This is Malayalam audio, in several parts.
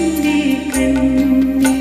എന്റെ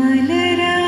my little